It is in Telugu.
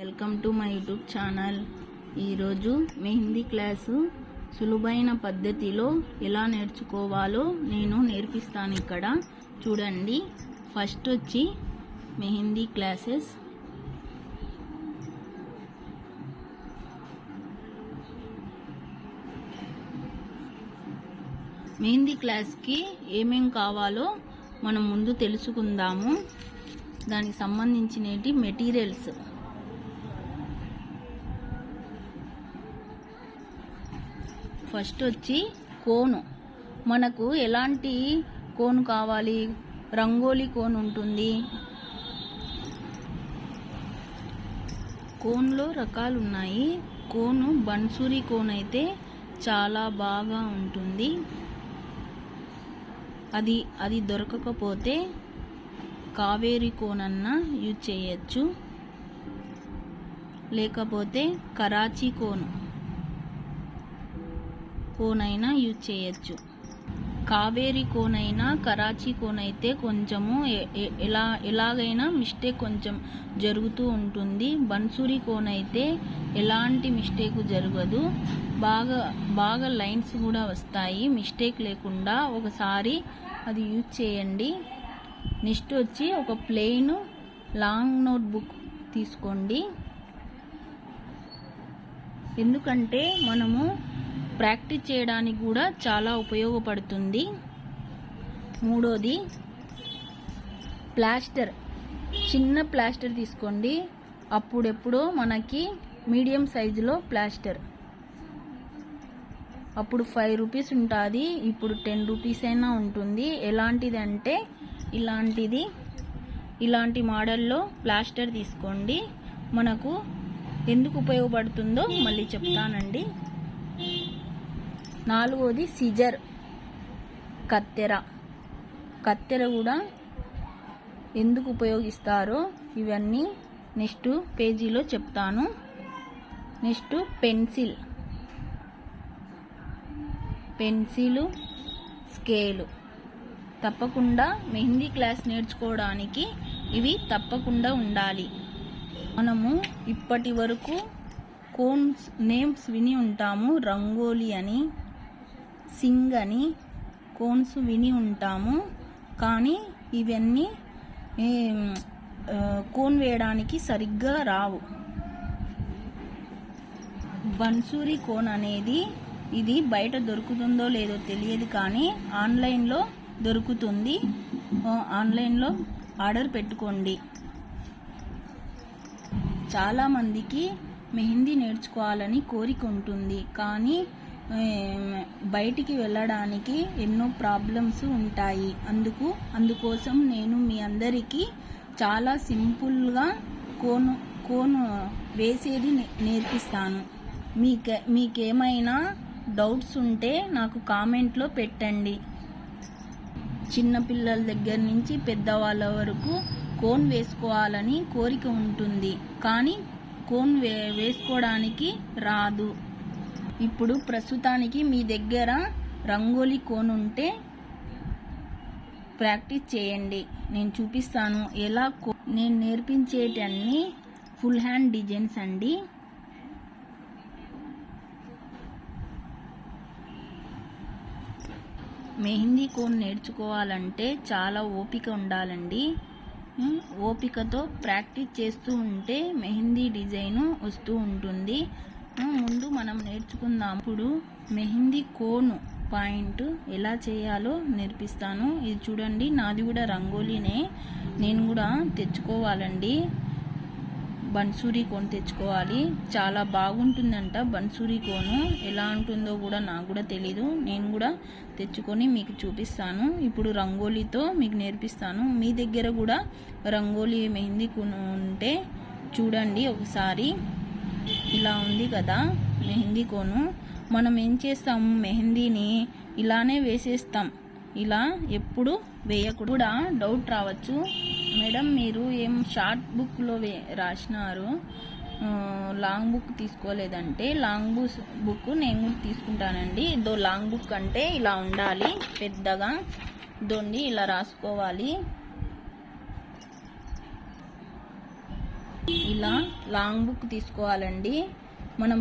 Welcome to my YouTube channel. ఈరోజు మెహందీ క్లాసు సులువైన పద్ధతిలో ఎలా నేర్చుకోవాలో నేను నేర్పిస్తాను ఇక్కడ. చూడండి. ఫస్ట్ వచ్చి మెహందీ క్లాసెస్. మెహందీ క్లాస్కి ఏమేం కావాలో మనం ముందు తెలుసుకుందాము. దానికి సంబంధించినటి మెటీరియల్స్. ఫస్ట్ వచ్చి కోను. మనకు ఎలాంటి కోను కావాలి? రంగోలీ కోన్ ఉంటుంది. కోన్లో రకాలు ఉన్నాయి కోను బన్సూరి కోన్ అయితే చాలా బాగా ఉంటుంది. అది అది దొరకకపోతే కావేరి కోన్ అన్న యూజ్ చేయొచ్చు. లేకపోతే కరాచీ కోను. కోనైనా యూజ్ చేయొచ్చు. కావేరి కోన్ అయినా కరాచీ కోన్ అయితే కొంచెము ఎలా ఎలాగైనా మిస్టేక్ కొంచెం జరుగుతూ ఉంటుంది. బన్సూరి కోన్ అయితే ఎలాంటి మిస్టేక్ జరగదు. బాగా బాగా లైన్స్ కూడా వస్తాయి. మిస్టేక్ లేకుండా ఒకసారి అది యూజ్ చేయండి. నెక్స్ట్ వచ్చి ఒక ప్లెయిన్ లాంగ్ నోట్ బుక్ తీసుకోండి. ఎందుకంటే మనము ప్రాక్టీస్ చేయడానికి కూడా చాలా ఉపయోగపడుతుంది. మూడోది ప్లాస్టర్. చిన్న ప్లాస్టర్ తీసుకోండి. అప్పుడెప్పుడో మనకి మీడియం సైజులో ప్లాస్టర్. అప్పుడు ఫైవ్ రూపీస్ ఉంటుంది. ఇప్పుడు టెన్ రూపీస్ అయినా ఉంటుంది. ఎలాంటిది అంటే ఇలాంటిది ఇలాంటి మోడల్లో ప్లాస్టర్ తీసుకోండి. మనకు ఎందుకు ఉపయోగపడుతుందో మళ్ళీ చెప్తానండి. నాలుగోది సిజర్ కత్తెర. కత్తెర కూడా ఎందుకు ఉపయోగిస్తారో ఇవన్నీ నెక్స్ట్ పేజీలో చెప్తాను. Next pencil. Pencil scale. తప్పకుండా మెహందీ క్లాస్ నేర్చుకోవడానికి ఇవి తప్పకుండా ఉండాలి. మనము ఇప్పటి వరకు కోన్స్ నేమ్స్ విని ఉంటాము రంగోలి అని. సింగ్ అని కోన్స్ విని ఉంటాము. కానీ ఇవన్నీ కోన్ వేయడానికి సరిగ్గా రావు. బన్సూరి కోన్ అనేది ఇది బయట దొరుకుతుందో లేదో తెలియదు కానీ ఆన్లైన్లో దొరుకుతుంది. ఆన్లైన్లో ఆర్డర్ పెట్టుకోండి. చాలామందికి మెహందీ నేర్చుకోవాలని కోరిక ఉంటుంది. కానీ బయటికి వెళ్ళడానికి ఎన్నో ప్రాబ్లమ్స్ ఉంటాయి. అందుకు అందుకోసం నేను మీ అందరికీ చాలా సింపుల్గా కోను కోను వేసేది నే- నేర్పిస్తాను. మీకే మీకేమైనా డౌట్స్ ఉంటే నాకు కామెంట్లో పెట్టండి. చిన్నపిల్లల దగ్గర నుంచి పెద్దవాళ్ళ వరకు కోన్ వేసుకోవాలని కోరిక ఉంటుంది. కానీ కోన్ వే వేసుకోవడానికి రాదు. ఇప్పుడు ప్రస్తుతానికి మీ దగ్గర రంగోలీ కోన్ ఉంటే ప్రాక్టీస్ చేయండి. నేను చూపిస్తాను ఎలా కో- నేను నేర్పించేటన్ని ఫుల్ హ్యాండ్ డిజైన్స్ అండి. మెహందీ కోన్ నేర్చుకోవాలంటే చాలా ఓపిక ఉండాలండి. ఓపికతో ప్రాక్టీస్ చేస్తూ ఉంటే మెహందీ డిజైను వస్తూ ఉంటుంది. ముందు మనం నేర్చుకుందాం. ఇప్పుడు మెహందీ కోను పాయింట్ ఎలా చేయాలో నేర్పిస్తాను. ఇది చూడండి నాది కూడా రంగోలీనే. నేను కూడా తెచ్చుకోవాలండి. బన్సూరి కోన్ తెచ్చుకోవాలి. చాలా బాగుంటుందంట బన్సూరి కోను. ఎలా ఉంటుందో కూడా నాకు కూడా తెలీదు. నేను కూడా తెచ్చుకొని మీకు చూపిస్తాను. ఇప్పుడు రంగోలీతో మీకు నేర్పిస్తాను. మీ దగ్గర కూడా రంగోలీ మెహందీ కోను ఉంటే చూడండి ఒకసారి. ఇలా ఉంది కదా మెహందీ కోను. మనం ఏం చేస్తాము మెహందీని ఇలానే వేసేస్తాం. ఇలా ఎప్పుడు వేయకూడదు. కూడా డౌట్ రావచ్చు. మేడం మీరు ఏం షార్ట్ బుక్లో వే రాసినారు? లాంగ్ బుక్ తీసుకోలేదంటే లాంగ్ బుక్ బుక్ నేను కూడా తీసుకుంటానండి. దో లాంగ్ బుక్ అంటే ఇలా ఉండాలి పెద్దగా. దొండి ఇలా రాసుకోవాలి. ఇలా లాంగ్ బుక్ తీసుకోవాలండి. మనం